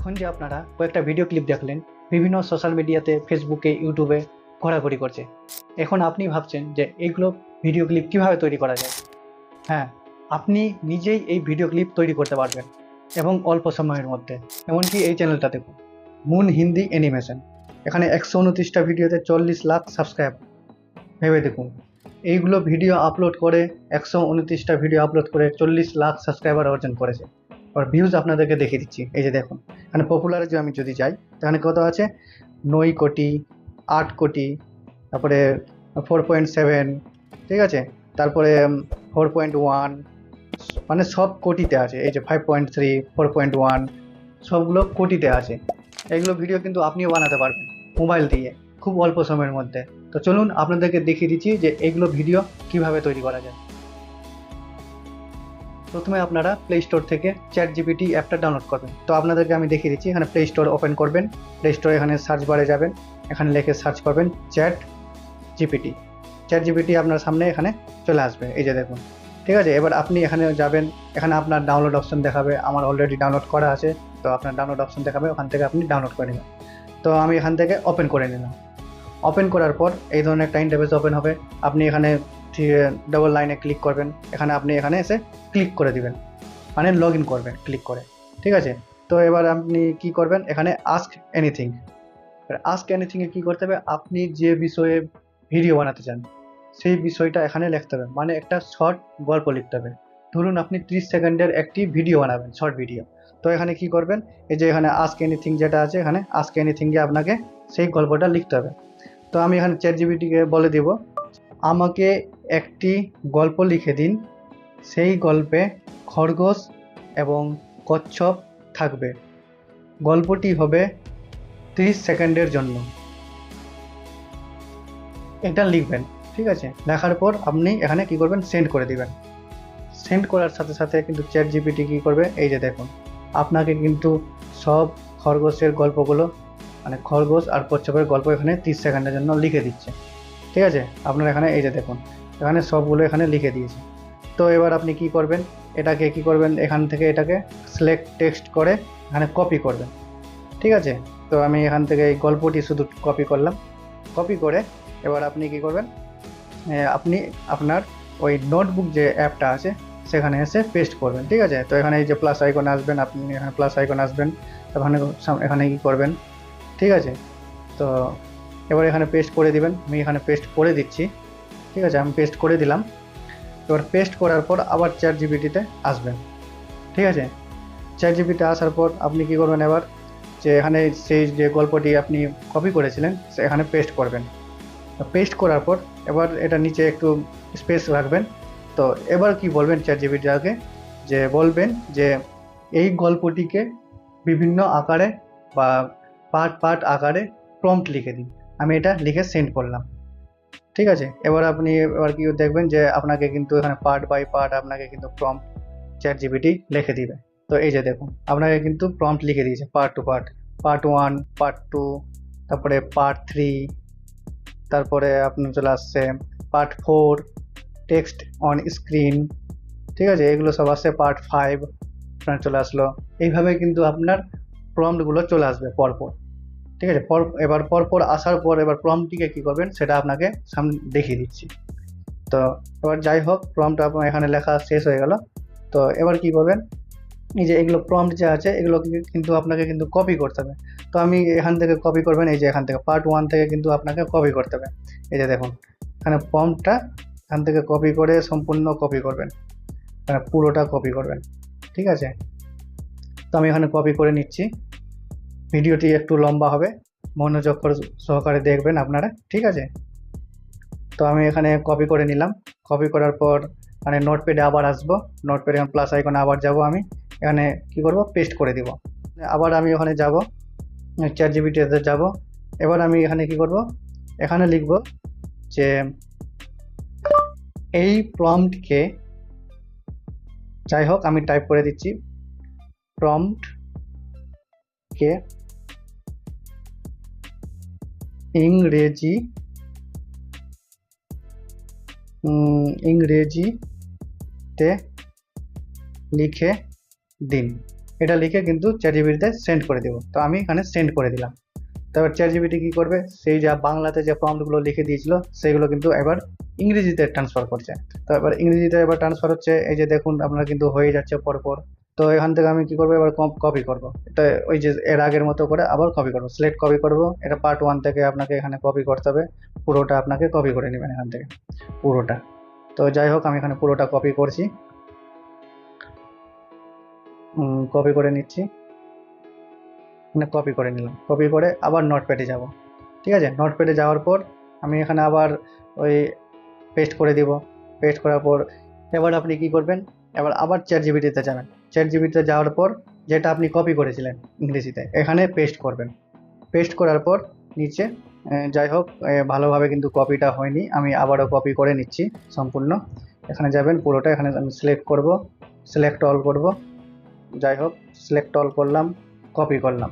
এখন যে আপনারা কয়েকটা ভিডিও ক্লিপ দেখলেন, বিভিন্ন সোশ্যাল মিডিয়াতে ফেসবুকে ইউটিউবে ঘোরাঘুরি করছে। এখন আপনি ভাবছেন যে এইগুলো ভিডিও ক্লিপ কীভাবে তৈরি করা যায়? হ্যাঁ আপনি নিজেই এই ভিডিও ক্লিপ তৈরি করতে পারবেন, এবং অল্প সময়ের মধ্যে। এমনকি এই চ্যানেলটা দেখুন। Moon Hindi animation. এখানে একশো উনত্রিশটা ভিডিওতে চল্লিশ লাখ সাবস্ক্রাইব ভেবে দেখুন। এইগুলো ভিডিও আপলোড করে একশো উনত্রিশটা ভিডিও আপলোড করে চল্লিশ লাখ সাবস্ক্রাইবার অর্জন করেছে। আর ভিউজ আপনাদেরকে দেখিয়ে দিচ্ছি। এই যে দেখুন, এখানে পপুলারে যে আমি যদি যাই এখানে কত আছে? নয় কোটি, আট কোটি, তারপরে ফোর পয়েন্ট সেভেন ঠিক আছে? তারপরে ফোর পয়েন্ট ওয়ান মানে সব কোটিতে আছে। এই যে five point three four point one সবগুলো কোটিতে আছে। এইগুলো ভিডিও কিন্তু আপনিও বানাতে পারবেন মোবাইল দিয়ে, খুব অল্প সময়ের মধ্যে। তো চলুন আপনাদেরকে দেখিয়ে দিচ্ছি যে এইগুলো ভিডিও কীভাবে তৈরি করা যায়। প্রথমে আপনারা প্লে স্টোর থেকে চ্যাট জিপিটি অ্যাপটা ডাউনলোড করবেন। তো আপনাদেরকে আমি দেখিয়ে দিচ্ছি, এখানে প্লে স্টোর ওপেন করবেন। প্লে স্টোরে এখানে সার্চ বারে যাবেন, এখানে লিখে সার্চ করবেন চ্যাট জিপিটি চ্যাট জিপিটি আপনার সামনে এখানে চলে আসবে, এই যে দেখুন। ঠিক আছে, এবার আপনি এখানে যাবেন, এখানে আপনার ডাউনলোড অপশন দেখাবে, আমার অলরেডি ডাউনলোড করা আছে, তো আপনার ডাউনলোড অপশন দেখাবে, ওখান থেকে আপনি ডাউনলোড করে নেবেন। তো আমি এখান থেকে ওপেন করে নিলাম। ওপেন করার পর এই ধরনের একটা ইন্টারফেস ওপেন হবে। আপনি এখানে ডবল লাইনে ক্লিক করবেন। এখানে আপনি এখানে এসে ক্লিক করে দিবেন। মানে লগ ইন করবেন ক্লিক করে। ঠিক আছে? তো এবার আপনি কি করবেন? এখানে আস্ক এনিথিং আস্ক এনিথিংয়ে কী করতে হবে? আপনি যে বিষয়ে ভিডিও বানাতে চান, সেই বিষয়টা এখানে লিখতে হবে। মানে একটা শর্ট গল্প লিখতে হবে। ধরুন আপনি ত্রিশ সেকেন্ডের একটি ভিডিও বানাবেন শর্ট ভিডিও তো এখানে কি করবেন? এই যে এখানে আস্ক এনিথিং যেটা আছে, এখানে আস্ক এনিথিংয়ে আপনাকে সেই গল্পটা লিখতে হবে। তো আমি এখানে চ্যাট জিবিটিকে বলে দিব। আমাকে একটি গল্প লিখে দিন। সেই গল্পে খরগোশ এবং কচ্ছপ থাকবে। গল্পটি হবে তিরিশ সেকেন্ডের জন্য। এটা লিখবেন, ঠিক আছে? লেখার পর আপনি এখানে কি করবেন? সেন্ড করে দিবেন। সেন্ড করার সাথে সাথে কিন্তু চ্যাট জিপিটি কী করবে? এই যে দেখুন, আপনাকে কিন্তু সব খরগোশের গল্পগুলো মানে খরগোশ আর কচ্ছপের গল্প এখানে তিরিশ সেকেন্ডের জন্য লিখে দিচ্ছে। ঠিক আছে? আপনার এখানে এই যে দেখুন, এখানে সবগুলো এখানে লিখে দিয়েছে। তো এবার আপনি কি করবেন? এটাকে কি করবেন? এখান থেকে এটাকে সিলেক্ট টেক্সট করে এখানে কপি করবেন। ঠিক আছে? তো আমি এখান থেকে এই গল্পটি শুধু কপি করলাম। কপি করে এবার আপনি কি করবেন? আপনি আপনার ওই নোটবুক যে অ্যাপটা আছে, সেখানে এসে পেস্ট করবেন। ঠিক আছে? তো এখানে এই যে প্লাস আইকন আসবেন, আপনি এখানে প্লাস আইকন আসবেন। এখানে এখানে কি করবেন? ঠিক আছে? তো এবার এখানে পেস্ট করে দিবেন। আমি এখানে পেস্ট করে দিচ্ছি। ঠিক আছে, আমি পেস্ট করে দিলাম। এবার পেস্ট করার পর আবার চার জিবিটিতে আসবেন। ঠিক আছে? চার জিবিতে আসার পর আপনি কি করবেন এবার? যে এখানে সেই যে গল্পটি আপনি কপি করেছিলেন এখানে পেস্ট করবেন। পেস্ট করার পর এবার এটা নিচে একটু স্পেস রাখবেন। তো এবার কি বলবেন চ্যাট জিবিটাকে যে বলবেন যে এই গল্পটিকে বিভিন্ন আকারে বা পার্ট পার্ট আকারে প্রম্পট লিখে দিন। আমি এটা লিখে সেন্ড করলাম। ঠিক আছে? এবার আপনি, এবার কি দেখবেন যে আপনাকে কিন্তু এখানে পার্ট বাই পার্ট আপনাকে কিন্তু প্রম্পট চ্যাট জিবিটি লিখে দিবে। তো এই যে দেখুন, আপনাকে কিন্তু প্রম্পট লিখে দিয়েছে part two part part one part two তারপরে পার্ট থ্রি তারপরে আপনার চলে আসছে part four text on screen ঠিক আছে? এগুলো সব আসছে পার্ট ফাইভ আপনার চলে আসলো। এইভাবে কিন্তু আপনার প্রম্পটগুলো চলে আসবে পরপর। ঠিক আছে? পর, এবার পরপর আসার পর এবার প্রম্পটিকে কী করবেন? সেটা আপনাকে সামনে দেখিয়ে দিচ্ছি। তো, এবার যাই হোক প্রম্পট আপনার এখানে লেখা শেষ হয়ে গেল। তো, এবার কি করবেন? এই যে এগুলো প্রম্পট যে আছে, এগুলো কিন্তু আপনাকে কিন্তু কপি করতে হবে। তো আমি এখান থেকে কপি করবেন, এই যে এখান থেকে। পার্ট ওয়ান থেকে কিন্তু আপনাকে কপি করতে হবে। এই যে দেখুন, এখানে প্রম্পটটা এখান থেকে কপি করে সম্পূর্ণ কপি করবেন। এখানে পুরোটা কপি করবেন। ঠিক আছে? তো আমি এখানে কপি করে নিচ্ছি। ভিডিওটি একটু লম্বা হবে। মনোযোগ করে সহকারে দেখবেন আপনারা, ঠিক আছে? তো আমি এখানে কপি করে নিলাম। কপি করার পর মানে নোটপ্যাডে আবার আসব। নোটপ্যাডে প্লাস আইকনে আবার যাব আমি। এখানে কি করব? পেস্ট করে দিব। আবার আমি ওখানে যাব চ্যাট জিবিটিতে যাব। এবার আমি এখানে কি করব? এখানে লিখব যে, এই প্রম্পটকে যাই হোক আমি টাইপ করে দিচ্ছি। প্রম্পটকে ইংরেজি ইংরেজিতে লিখে দিন। এটা লিখে কিন্তু চ্যাট জিবিটিতে সেন্ড করে দেবো। তো আমি এখানে সেন্ড করে দিলাম। তারপর চ্যাট জিবিটি কী করবে? সেই যা বাংলাতে যে প্রম্পটগুলো লিখে দিয়েছিল, সেগুলো কিন্তু এবার ইংরেজিতে ট্রান্সফার করছে। তো এবার ইংরেজিতে এবার ট্রান্সফার হচ্ছে, এই যে দেখুন, আপনার কিন্তু হয়ে যাচ্ছে পরপর। তো এখান থেকে আমি কি করব? এবার কপি করব। এটা ওই যে এর আগের মতো করে আবার কপি করব। সিলেক্ট কপি করব। এটা পার্ট ওয়ান থেকে আপনাকে এখানে কপি করতে হবে। পুরোটা আপনাকে কপি করে নেবেন এখান থেকে। পুরোটা। তো যাই হোক, আমি এখানে পুরোটা কপি করছি। কপি করে নিচ্ছি। মানে কপি করে নিলাম। কপি করে আবার নোটপ্যাডে যাব। ঠিক আছে? নোটপ্যাডে যাওয়ার পর আমি এখানে আবার ওই পেস্ট করে দিব। পেস্ট করার পর এবার আপনি কি করবেন? এবার আবার চ্যাট জিবিটিতে যাবেন। চ্যাট জিবিটিতে যাওয়ার পর যেটা আপনি কপি করেছিলেন ইংরেজিতে, এখানে পেস্ট করবেন। পেস্ট করার পর নিচে যাই হোক ভালোভাবে কিন্তু কপিটা হয়নি, আমি আবারও কপি করে নিচ্ছি সম্পূর্ণ। এখানে যাবেন, পুরোটা এখানে আমি সিলেক্ট করব সিলেক্ট অল করব। যাই হোক সিলেক্ট অল করলাম কপি করলাম।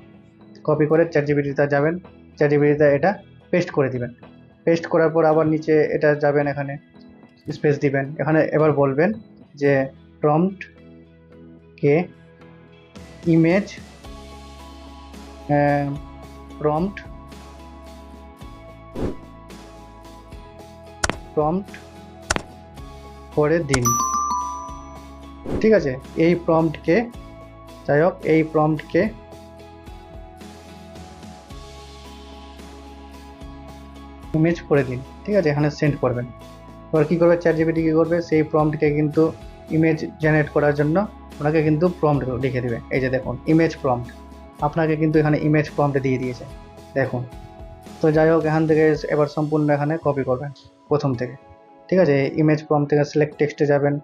কপি করে চ্যাট জিবিটিতে যাবেন চ্যাট জিবিটিতে এটা পেস্ট করে দিবেন। পেস্ট করার পর আবার নিচে এটা যাবেন এখানে স্পেস দিবেন। এখানে এবার বলবেন যে প্রম্পট কে? ইমেজ প্রম্পট প্রম্পট করে দিন। ঠিক আছে? এই প্রম্পটকে যাই হোক, এই প্রম্পটকে ইমেজ করে দিন। ঠিক আছে? এখানে সেন্ড করবেন। এবার কী করবে? চ্যাট জিবিটি কী করবে? সেই প্রম্পটকে কিন্তু ইমেজ জেনারেট করার জন্য ওনাকে কিন্তু প্রম্পট লিখে দেবে। এই যে দেখুন ইমেজ প্রম্পট আপনাকে কিন্তু এখানে ইমেজ প্রম্পট দিয়ে দিয়েছে। দেখুন। তো যাই হোক, এখান থেকে এবার সম্পূর্ণ এখানে কপি করবেন, প্রথম থেকে। ঠিক আছে? ইমেজ প্রম্পট থেকে সিলেক্ট টেক্সটে যাবেন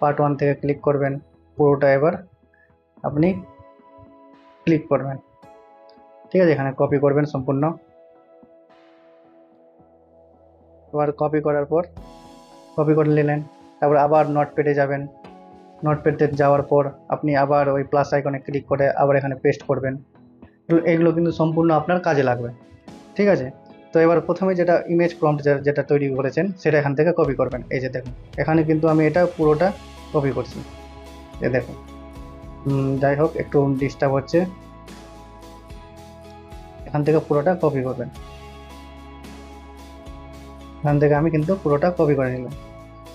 পার্ট ওয়ান থেকে ক্লিক করবেন, পুরোটা এবার আপনি ক্লিক করবেন। ঠিক আছে? এখানে কপি করবেন সম্পূর্ণ। এবার কপি করার পর কপি করে নিলেন। তারপর আবার নোটপ্যাডে যাবেন। নোটপ্যাডে যাওয়ার পর আপনি আবার ওই প্লাস আইকনে ক্লিক করে আবার এখানে পেস্ট করবেন। এগুলো কিন্তু সম্পূর্ণ আপনার কাজে লাগবে। ঠিক আছে? তো এবার প্রথমে যেটা ইমেজ প্রম্পট যেটা তৈরি করেছেন, সেটা এখান থেকে কপি করবেন। এই যে দেখুন, এখানে কিন্তু আমি এটা পুরোটা কপি করছি। এ দেখুন। যাই হোক, একটু ডিস্টার্ব হচ্ছে। এখান থেকে পুরোটা কপি করবেন। এখান থেকে আমি কিন্তু পুরোটা কপি করে নিলাম।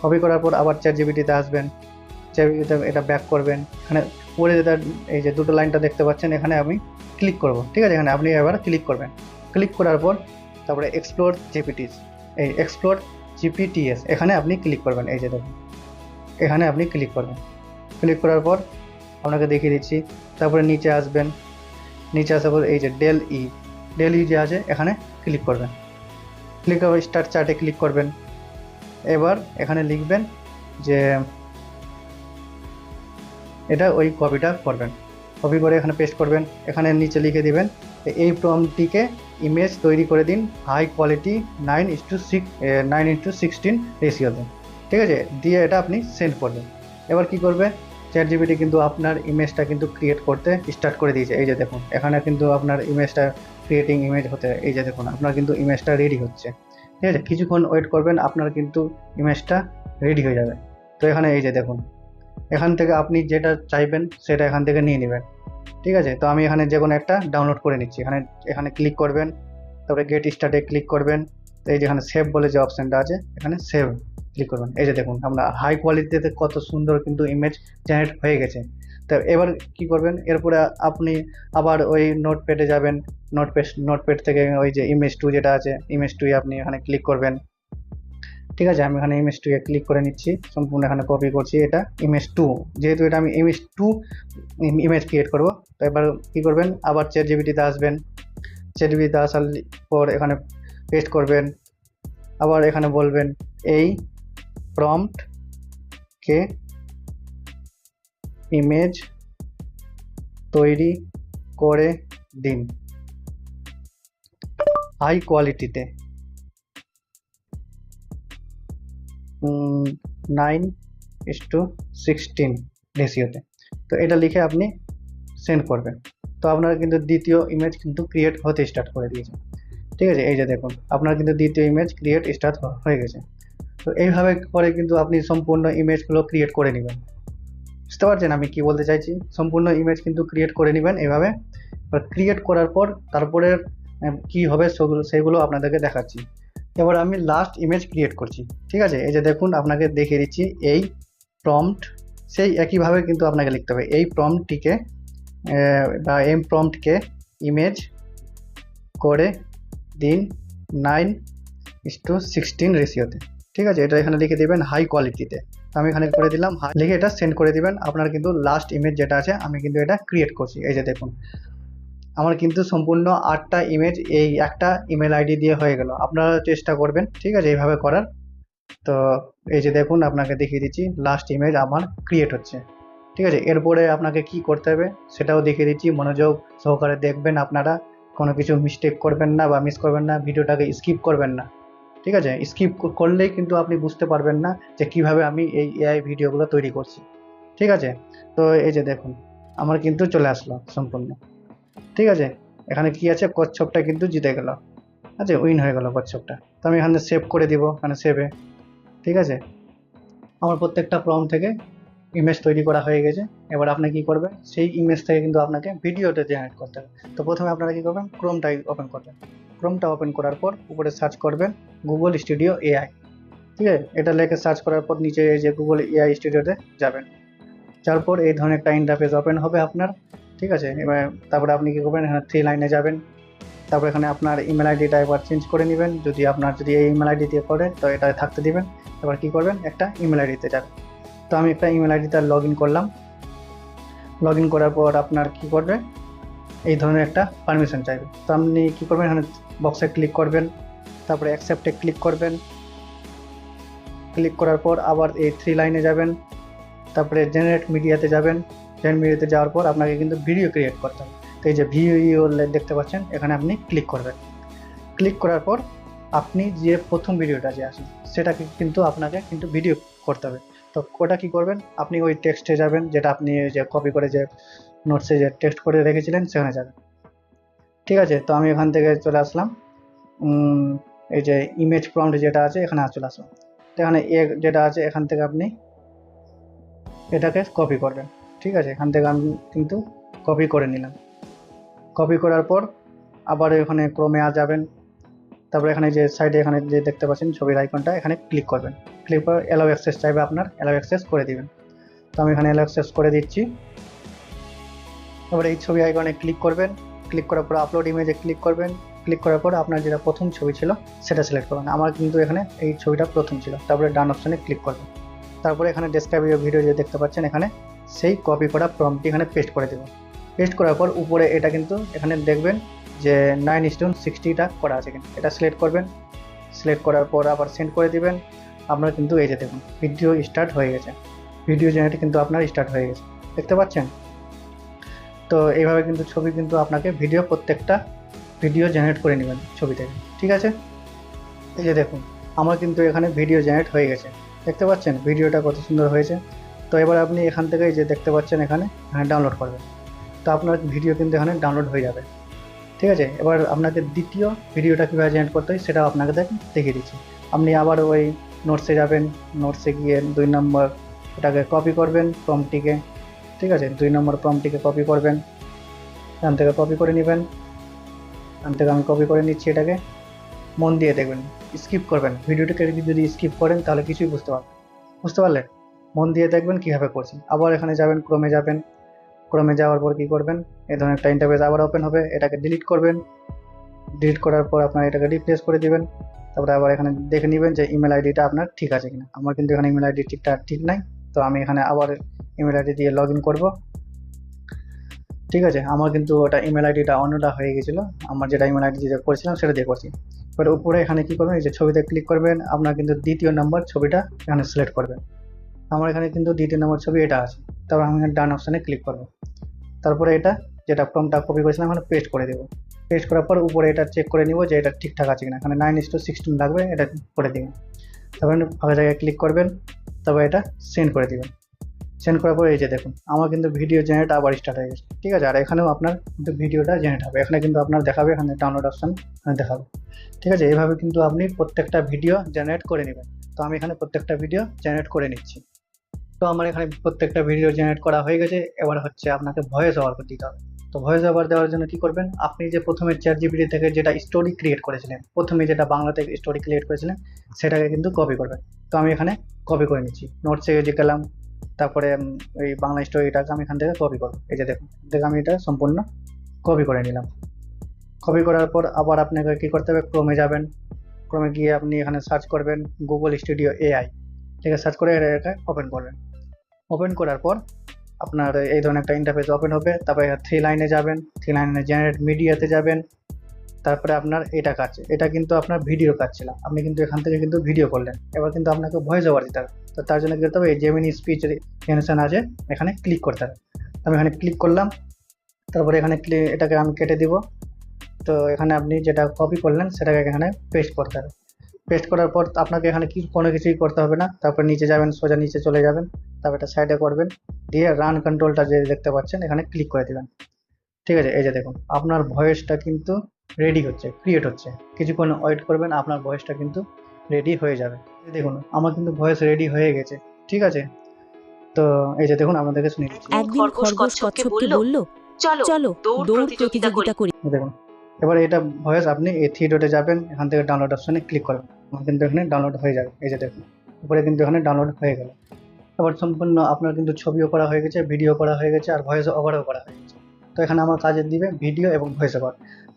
কপি করার পর আবার চ্যাট জিবিটিতে আসবেন। চ্যাট এটা ব্যাক করবেন। এখানে পরে যেটা, এই যে দুটো লাইনটা দেখতে পাচ্ছেন, এখানে আমি ক্লিক করব। ঠিক আছে? এখানে আপনি এবার ক্লিক করবেন। ক্লিক করার পর তারপরে এক্সপ্লোর জিপিটিস এই এক্সপ্লোর জিপিটিএস এখানে আপনি ক্লিক করবেন। এই যে দেখুন, এখানে আপনি ক্লিক করবেন। ক্লিক করার পর আপনাকে দেখিয়ে দিচ্ছি। তারপরে নিচে আসবেন। নিচে আসার পর এই যে ডেল ই ডেল ই যে আছে, এখানে ক্লিক করবেন। ক্লিক করে স্টার্ট চার্টে ক্লিক করবেন। এবার এখানে লিখবেন যে এটা ওই কপিটা করবেন। কপি করে এখানে পেস্ট করবেন, এখানে নিচে লিখে দিবেন এই প্রমটিকে ইমেজ তৈরি করে দিন high quality nine is to six nine into sixteen রেশিওতে ঠিক আছে? দিয়ে এটা আপনি সেন্ড করবেন। এবার কি করবে? চ্যাট জিবিটি কিন্তু আপনার ইমেজটা কিন্তু ক্রিয়েট করতে স্টার্ট করে দিয়েছে। এই যে দেখুন, এখানে কিন্তু আপনার ইমেজটা ক্রিয়েটিং ইমেজ হতে, এই যে দেখুন, আপনার কিন্তু ইমেজটা রেডি হচ্ছে। ঠিক আছে? কিছুক্ষণ ওয়েট করবেন, আপনার কিন্তু ইমেজটা রেডি হয়ে যাবে। তো এখানে এই যে দেখুন এখান থেকে আপনি যেটা চাইবেন সেটা এখান থেকে নিয়ে নেবেন। ঠিক আছে? তো আমি এখানে যে কোনো একটা ডাউনলোড করে নিচ্ছি। এখানে এখানে ক্লিক করবেন, তারপরে গেট স্টার্টে ক্লিক করবেন। তো এই যেখানে সেভ বলে যে অপশানটা আছে, এখানে সেভ ক্লিক করবেন। এই যে দেখুন, আমরা হাই কোয়ালিটিতে কত সুন্দর কিন্তু ইমেজ জেনারেট হয়ে গেছে। তো এবার কি করবেন? এরপরে আপনি আবার ওই নোটপ্যাডে যাবেন। নোটপ্যাড নোটপ্যাড থেকে ওই যে ইমেজ টু যেটা আছে ইমেজ টুয়ে আপনি এখানে ক্লিক করবেন। ঠিক আছে, আমি এখানে ইমেজ টুয়ে ক্লিক করে নিচ্ছি, সম্পূর্ণ এখানে কপি করছি এটা ইমেজ টু যেহেতু এটা আমি ইমেজ টু ইমেজ ক্রিয়েট করব, তো এবার কী করবেন? আবার চ্যাট জিবিটিতে আসবেন। চ্যাট জিবিতে আসার পর এখানে পেস্ট করবেন। আবার এখানে বলবেন, এই প্রম্পট কে ইমেজ তৈরি করে দিন। হাই কোয়ালিটিতে নাইন ইস টু সিক্সটিন রেশিওতে তো এটা লিখে আপনি সেন্ড করবেন। তো আপনার কিন্তু দ্বিতীয় ইমেজ কিন্তু ক্রিয়েট হতে স্টার্ট করে দিয়েছে ঠিক আছে? এই যে দেখুন, আপনার কিন্তু দ্বিতীয় ইমেজ ক্রিয়েট স্টার্ট হয়ে গেছে। তো এইভাবে করে কিন্তু আপনি সম্পূর্ণ ইমেজগুলো ক্রিয়েট করে নেবেন। বুঝতে পারছেন আমি কি বলতে চাইছি? সম্পূর্ণ ইমেজ কিন্তু ক্রিয়েট করে নেবেন এভাবে। ক্রিয়েট করার পর তারপরে কি হবে সেগুলো সেগুলো আপনাদেরকে দেখাচ্ছি। এবার আমি লাস্ট ইমেজ ক্রিয়েট করছি, ঠিক আছে? এই যে দেখুন, আপনাকে দেখিয়ে দিচ্ছি, এই প্রম্পট সেই একইভাবে কিন্তু আপনাকে লিখতে হবে। এই প্রম্পটটিকে বা এই প্রম্পটকে ইমেজ করে দিন নাইন ইস টু সিক্সটিন রেশিওতে ঠিক আছে? এটা এখানে লিখে দেবেন হাই কোয়ালিটিতে আমি এখানে করে দিলাম লিখে এটা সেন্ড করে দিবেন। আপনার কিন্তু লাস্ট ইমেজ যেটা আছে, আমি কিন্তু এটা ক্রিয়েট করছি। এই যে দেখুন। আমার কিন্তু সম্পূর্ণ আটটা ইমেজ এই একটা ইমেল আইডি দিয়ে হয়ে গেল। আপনারা চেষ্টা করবেন, ঠিক আছে, এইভাবে করার। তো এই যে দেখুন, আপনাকে দেখিয়ে দিচ্ছি লাস্ট ইমেজ আমার ক্রিয়েট হচ্ছে। ঠিক আছে, এরপরে আপনাকে কি করতে হবে সেটাও দেখিয়ে দিচ্ছি, মনোযোগ সহকারে দেখবেন আপনারা। কোনো কিছু মিস্টেক করবেন না বা মিস করবেন না, ভিডিওটাকে স্কিপ করবেন না। ঠিক আছে স্কিপ করলেই কিন্তু আপনি বুঝতে পারবেন না যে কীভাবে আমি এই এআই ভিডিওগুলো তৈরি করছি। ঠিক আছে, তো এই যে দেখুন, আমার কিন্তু চলে আসলো সম্পূর্ণ। ঠিক আছে? এখানে কি আছে? কচ্ছপটা কিন্তু জিতে গেল। আচ্ছা উইন হয়ে গেল কচ্ছপটা। তো আমি এখানে সেভ করে দিব এখানে সেভে ঠিক আছে? আমার প্রত্যেকটা ফর্ম থেকে ইমেজ তৈরি করা হয়ে গেছে। এবার আপনি কি করবেন? সেই ইমেজ থেকে কিন্তু আপনাকে ভিডিওটা জেনারেট করতে হবে। তো প্রথমে আপনারা কি করবেন? ক্রোমটাই ওপেন করবেন। ক্রোমটা ওপেন করার পর উপরে সার্চ করবেন গুগল স্টুডিও এআই ঠিক আছে? এটা লেখে সার্চ করার পর নিচে এই যে গুগল এআই স্টুডিওতে যাবেন। যাওয়ার পর এই ধরনের একটা ইন্টারফেস ওপেন হবে আপনার। ঠিক আছে? এবার তারপরে আপনি কী করবেন? এখানে থ্রি লাইনে যাবেন। তারপর এখানে আপনার ইমেল আইডিটা একবার চেঞ্জ করে নেবেন। যদি আপনার যদি এই ইমেল আইডি দিয়ে করে তো এটা থাকতে দিবেন। এবার কি করবেন? একটা ইমেল আইডিতে যাবেন। তো আমি একটা ইমেল আইডিতে লগ ইন করলাম। লগ ইন করার পর আপনার কি করবে? এই ধরনের একটা পারমিশন চাইবে। তো আপনি কী করবেন? এখানে বক্সে ক্লিক করবেন। তারপরে অ্যাকসেপ্টে ক্লিক করবেন। ক্লিক করার পর আবার এই থ্রি লাইনে যাবেন। তারপরে জেনারেট মিডিয়াতে যাবেন। জেনারেট মিডিয়াতে যাওয়ার পর আপনাকে কিন্তু ভিডিও ক্রিয়েট করতে হবে। তো এই যে ভিডিও দেখতে পাচ্ছেন, এখানে আপনি ক্লিক করবেন। ক্লিক করার পর আপনি যে প্রথম ভিডিওটা যে আছে, সেটাকে কিন্তু আপনাকে কিন্তু ভিডিও করতে হবে। তো ওটা কি করবেন? আপনি ওই টেক্সটে যাবেন, যেটা আপনি যে কপি করে যে নোটসে যে টেক্সট করে রেখেছিলেন, সেখানে যাবেন। ঠিক আছে? তো আমি এখান থেকে চলে আসলাম। এই যে ইমেজ প্রম্পট যেটা আছে, এখানে চলে আসলাম। তো এখানে এ যেটা আছে, এখান থেকে আপনি এটাকে কপি করবেন। ঠিক আছে, এখান থেকে আমি কিন্তু কপি করে নিলাম। কপি করার পর আবার এখানে ক্রমে আ যাবেন। তারপরে এখানে যে সাইডে এখানে যে দেখতে পাচ্ছেন ছবির আইকনটা এখানে ক্লিক করবেন। ক্লিক করে অ্যালাউ অ্যাক্সেস চাইবে আপনার অ্যালাউ অ্যাক্সেস করে দিবেন। তো আমি এখানে অ্যালাউ অ্যাক্সেস করে দিচ্ছি। তারপরে এই ছবি আইকনে ক্লিক করবেন। ক্লিক করার পর আপলোড ইমেজে ক্লিক করবেন। ক্লিক করার পর আপনার যেটা প্রথম ছবি ছিল, সেটা সিলেক্ট করবেন। আমার কিন্তু এখানে এই ছবিটা প্রথম ছিল। তারপরে ডান অপশনে ক্লিক করবেন। তারপরে এখানে ডেসক্রাইব ভিডিও যে দেখতে পাচ্ছেন এখানে। সেই কপি করা প্রম্পটি এখানে পেস্ট করে দেবেন পেস্ট করার পর উপরে এটা কিন্তু এখানে দেখবেন যে নাইন স্টোন সিক্সটিটা করা আছে কিন্তু। এটা সিলেক্ট করবেন। সিলেক্ট করার পর আবার সেন্ড করে দিবেন। আপনার কিন্তু এই যে দেখুন ভিডিও স্টার্ট হয়ে গেছে। ভিডিও জেনারেট কিন্তু আপনার স্টার্ট হয়ে গেছে। দেখতে পাচ্ছেন? তো এইভাবে কিন্তু ছবি কিন্তু আপনাকে ভিডিও প্রত্যেকটা ভিডিও জেনারেট করে নেবেন ছবি থেকে। ঠিক আছে? এই যে দেখুন, আমার কিন্তু এখানে ভিডিও জেনারেট হয়ে গেছে। দেখতে পাচ্ছেন? ভিডিওটা কত সুন্দর হয়েছে। তো এবার আপনি এখান থেকে যে দেখতে পাচ্ছেন এখানে ডাউনলোড করবেন। তো আপনার ভিডিও কিন্তু এখানে ডাউনলোড হয়ে যাবে। ঠিক আছে? এবার আপনাকে দ্বিতীয় ভিডিওটা কীভাবে জেনারেট করতে হয় সেটাও আপনাকে দেখ- দেখিয়ে দিচ্ছি। আপনি আবার ওই নোটসে যাবেন নোটসে গিয়ে দুই নম্বর এটাকে কপি করবেন প্রমটিকে ঠিক আছে? দুই নম্বর প্রমটিকে কপি করবেন। এখান থেকে কপি করে নেবেন। এখান থেকে আমি কপি করে নিচ্ছি এটাকে। মন দিয়ে দেখবেন। স্কিপ করবেন। ভিডিওটাকে যদি স্কিপ করেন তাহলে কিছুই বুঝতে পারবেন বুঝতে পারলেন? মন দিয়ে দেখবেন কীভাবে করছি আবার এখানে যাবেন ক্রমে যাবেন। ক্রমে যাওয়ার পর কী করবেন? এই ধরনের একটা ইন্টারভেস আবার ওপেন হবে, এটাকে ডিলিট করবেন। ডিলিট করার পর আপনার এটাকে রিপ্লেস করে দিবেন। তারপরে আবার এখানে দেখে নেবেন যে ইমেল আইডিটা আপনার ঠিক আছে কিনা। আমার কিন্তু এখানে ইমেল আইডি ঠিকঠাক ঠিক নাই, তো আমি এখানে আবার ইমেল আইডি দিয়ে লগ ইন করব। ঠিক আছে, আমার কিন্তু ওটা ইমেল আইডিটা অন্যটা হয়ে গেছিল। আমার যেটা ইমেল আইডি যেটা করেছিলাম সেটা দিয়ে করছি। এবার উপরে এখানে কী করবেন? এই যে ছবিতে ক্লিক করবেন, আপনার কিন্তু দ্বিতীয় নম্বর ছবিটা এখানে সিলেক্ট করবেন। আমার এখানে কিন্তু দ্বিতীয় নম্বর ছবি এটা আছে। তারপর আমি এখানে ডান অপশানে ক্লিক করব। তারপরে এটা, যেটা ফর্মটা কপি করেছিলাম, এখানে পেস্ট করে দেবো। পেস্ট করার পর উপরে এটা চেক করে নিব যে এটা ঠিকঠাক আছে কিনা। এখানে নাইন ইস টু সিক্সটিন লাগবে, এটা করে দিবেন তারপরে ফাঁকা জায়গায় ক্লিক করবেন, তারপর এটা সেন্ড করে দেবেন। সেন্ড করার পর এই যে দেখুন, আমার কিন্তু ভিডিও জেনারেট আবার স্টার্ট হয়ে গেছে। ঠিক আছে, আর এখানেও আপনার কিন্তু ভিডিওটা জেনারেট হবে। এখানে কিন্তু আপনার দেখাবে, এখানে ডাউনলোড অপশান দেখাবে। ঠিক আছে, এইভাবে কিন্তু আপনি প্রত্যেকটা ভিডিও জেনারেট করে নেবেন। তো আমি এখানে প্রত্যেকটা ভিডিও জেনারেট করে নিচ্ছি। তো আমার এখানে প্রত্যেকটা ভিডিও জেনারেট করা হয়ে গেছে। এবার হচ্ছে আপনাকে ভয়েস ওভার দিতে হবে। তো ভয়েস ওভার দেওয়ার জন্য কি করবেন? আপনি যে প্রথমে চ্যাট জিপিটি থেকে যেটা স্টোরি ক্রিয়েট করেছিলেন, প্রথমে যেটা বাংলা থেকে স্টোরি ক্রিয়েট করেছিলেন, সেটাকে কিন্তু কপি করবেন। তো আমি এখানে কপি করে নিচ্ছি। নোটস নোটসে যে গেলাম, তারপরে ওই বাংলা স্টোরিটাকে আমি এখান থেকে কপি করব। এই যে দেখুন, দেখে আমি এটা সম্পূর্ণ কপি করে নিলাম। কপি করার পর আবার আপনাকে কী করতে হবে? ক্রমে যাবেন। ক্রমে গিয়ে আপনি এখানে সার্চ করবেন গুগল স্টুডিও এআই আছে সার্চ করে এটা ওপেন করবেন। ওপেন করার পর আপনার এই ধরনের একটা ইন্টারফেস ওপেন হবে। তারপরে থ্রি লাইনে যাবেন থ্রি লাইনে জেনারেট মিডিয়াতে যাবেন। তারপরে আপনার এটা কাজ, এটা কিন্তু আপনার ভিডিও কাজ ছিল। আপনি কিন্তু এখান থেকে কিন্তু ভিডিও করলেন। এবার কিন্তু আপনাকে ভয়েস ওভার দিতে হবে। তো তার জন্য করতে হবে? এই জেমিনি স্পিচ জেনারেশন আছে, এখানে ক্লিক করতে হবে। আমি এখানে ক্লিক করলাম। তারপরে এখানে এটাকে আমি কেটে দিব। তো এখানে আপনি যেটা কপি করলেন, সেটাকে এখানে পেস্ট করতে হবে। পেস্ট করার পর আপনাকে এখানে কি কোনো কিছুই করতে হবে না। তারপর নিচে যাবেন সোজা নিচে চলে যাবেন। তারপর এটা সাইডে করবেন। দিয়ে রান কন্ট্রোলটা যে দেখতে পাচ্ছেন এখানে ক্লিক করে দেবেন। ঠিক আছে এই যে দেখুন আপনার ভয়েসটা কিন্তু রেডি হচ্ছে ক্রিয়েট হচ্ছে। কিছুক্ষণ ওয়েট করবেন আপনার ভয়েসটা কিন্তু রেডি হয়ে যাবে। এই দেখুন আমার কিন্তু ভয়েস রেডি হয়ে গেছে। ঠিক আছে? তো এই যে দেখুন আপনাদেরকে শুনিয়ে দিচ্ছি। একদিন খরগোশ কচ্ছপকে বলল চলো চলো দৌড় প্রতিযোগিতা করি। দেখুন এবার এটা ভয়েস আপনি এই থ্রি ডটে যাবেন এখান থেকে ডাউনলোড অপশনে ক্লিক করবেন। আমার কিন্তু এখানে ডাউনলোড হয়ে যাবে, এই যে দেখুন। উপরে কিন্তু এখানে ডাউনলোড হয়ে গেল। এবার সম্পূর্ণ আপনার কিন্তু ছবিও করা হয়ে গেছে ভিডিও করা হয়ে গেছে, আর ভয়েস ওভারও করা হয়ে গেছে। তো এখানে আমার কাজে দিবে ভিডিও এবং ভয়েস ওভার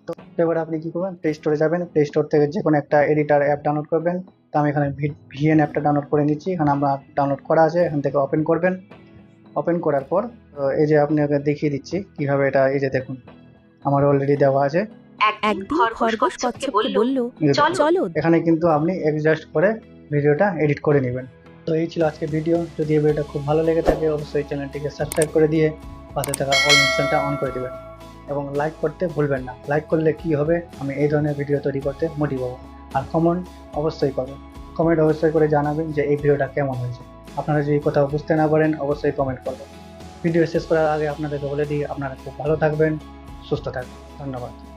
তো এবার আপনি কী করবেন প্লে স্টোরে যাবেন প্লে স্টোর থেকে যে কোনো একটা এডিটার অ্যাপ ডাউনলোড করবেন। তো আমি এখানে ভিএন অ্যাপটা ডাউনলোড করে নিচ্ছি, এখানে আমার ডাউনলোড করা আছে, এখান থেকে ওপেন করবেন। ওপেন করার পর এই যে আপনাকে দেখিয়ে দিচ্ছি কীভাবে এটা, এই যে দেখুন, আমার অলরেডি দেওয়া আছে। একদিন খরগোশ কচ্ছপকে বলল চলো। এখানে কিন্তু আপনি অ্যাডজাস্ট করে ভিডিওটা এডিট করে নেবেন। তো এই ছিল আজকে ভিডিও যদি এই ভিডিওটা খুব ভালো লেগে থাকে অবশ্যই চ্যানেলটিকে সাবস্ক্রাইব করে দিয়ে পাশে থাকা অল নোটিফিকেশনটা অন করে দেবেন। এবং লাইক করতে ভুলবেন না। লাইক করলে কি হবে? আমি এই ধরনের ভিডিও তৈরি করতে মোটিভ হব। আর কমেন্ট অবশ্যই করবেন কমেন্ট অবশ্যই করে জানাবেন যে এই ভিডিওটা কেমন হয়েছে। আপনারা যদি কোথাও বুঝতে না পারেন অবশ্যই কমেন্ট করবেন ভিডিও শেষ করার আগে আপনাদেরকে বলে দিই আপনারা খুব ভালো থাকবেন সুস্থ থাকবেন। ধন্যবাদ।